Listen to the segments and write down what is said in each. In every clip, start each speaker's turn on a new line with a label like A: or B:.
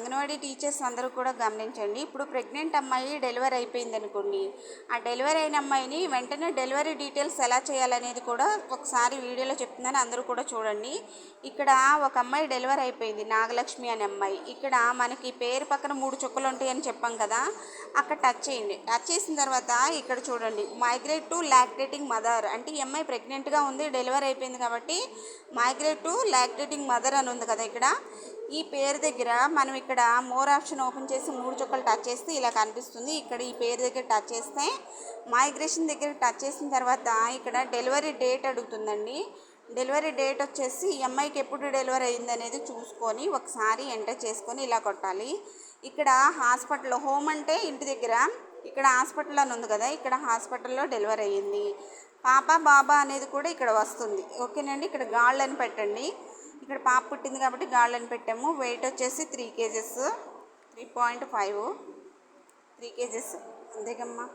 A: Anganwadi teachers అందరూ కూడా గమనించండి. ఇప్పుడు ప్రెగ్నెంట్ అమ్మాయి డెలివరీ అయిపోయింది అనుకోండి. ఆ డెలివరీ అయిన అమ్మాయిని వెంటనే డెలివరీ డీటెయిల్స్ ఎలా చేయాలనేది కూడా ఒకసారి వీడియోలో చెప్తున్నాను. అందరూ కూడా చూడండి. ఇక్కడ ఒక అమ్మాయి డెలివరీ అయిపోయింది నాగలక్ష్మి అనే అమ్మాయి. ఇక్కడ మనకి పేరు పక్కన మూడు చుక్కలు ఉంటాయి అని చెప్పాం కదా అక్కడ టచ్ చేయండి. టచ్ చేసిన తర్వాత ఇక్కడ చూడండి మైగ్రేట్ టు లాక్టేటింగ్ మదర్ అంటే ఈ అమ్మాయి ప్రెగ్నెంట్గా ఉంది డెలివరీ అయిపోయింది కాబట్టి మైగ్రేట్ టు లాక్టేటింగ్ మదర్ అని ఉంది కదా ఇక్కడ. ఈ పేరు దగ్గర మనం ఇక్కడ మోర్ ఆప్షన్ ఓపెన్ చేసి మూడు చుక్కలు టచ్ చేస్తే ఇలా కనిపిస్తుంది. ఇక్కడ ఈ పేరు దగ్గర టచ్ చేస్తే మైగ్రేషన్ దగ్గర టచ్ చేసిన తర్వాత ఇక్కడ డెలివరీ డేట్ అడుగుతుందండి. డెలివరీ డేట్ వచ్చేసి ఈ అమ్మాయికి ఎప్పుడు డెలివరీ అయింది అనేది చూసుకొని ఒకసారి ఎంటర్ చేసుకొని ఇలా కొట్టాలి. ఇక్కడ హాస్పిటల్ హోమ్ అంటే ఇంటి దగ్గర ఇక్కడ హాస్పిటల్ అని ఉంది కదా ఇక్కడ హాస్పిటల్లో డెలివరీ అయ్యింది. పాప బాబా అనేది కూడా ఇక్కడ వస్తుంది. ఓకేనండి ఇక్కడ గాళ్ళు అని పెట్టండి. ఇక్కడ పాప పుట్టింది కాబట్టి గాళ్ళని పెట్టాము. వెయిట్ వచ్చేసి three kgs. Three point five three kgs. అంతేకమ్మా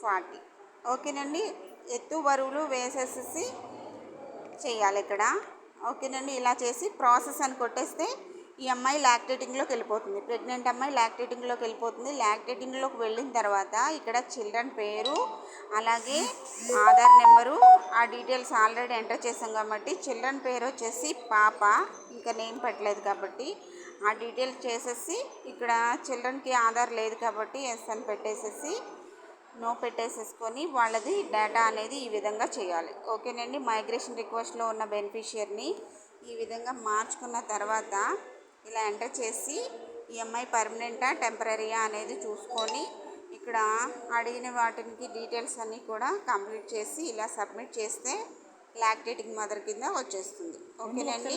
A: forty ఓకేనండి. ఎత్తు బరువులు వేసేసేసి చేయాలి ఇక్కడ. ఓకేనండి. ఇలా చేసి ప్రాసెస్ అని కొట్టేస్తే ఈ అమ్మాయి లాక్టేటింగ్లోకి వెళ్ళిపోతుంది. ప్రెగ్నెంట్ అమ్మాయి లాక్టేటింగ్లోకి వెళ్ళిపోతుంది. లాక్టేటింగ్లోకి వెళ్ళిన తర్వాత ఇక్కడ చిల్డ్రన్ పేరు అలాగే ఆధార్ నెంబరు ఆ డీటెయిల్స్ ఆల్రెడీ ఎంటర్ చేసాం కాబట్టి చిల్డ్రన్ పేరు వచ్చేసి పాప ఇంకా నేమ్ పెట్టలేదు కాబట్టి ఆ డీటెయిల్స్ చేసేసి ఇక్కడ చిల్డ్రన్కి ఆధార్ లేదు కాబట్టి ఎస్ అని పెట్టేసేసి నో పెట్టేసేసుకొని వాళ్ళది డేటా అనేది ఈ విధంగా చేయాలి. ఓకేనండి? మైగ్రేషన్ రిక్వెస్ట్లో ఉన్న బెనిఫిషియర్ని ఈ విధంగా మార్చుకున్న తర్వాత ఇలా ఎంటర్ చేసి ఈ అమ్మాయి పర్మనెంటా టెంపరీయా అనేది చూసుకొని ఇక్కడ అడిగిన వాటికి డీటెయిల్స్ అన్నీ కూడా కంప్లీట్ చేసి ఇలా సబ్మిట్ చేస్తే లాక్టేటింగ్ మదర్ కింద వచ్చేస్తుంది. ఓకేనండి?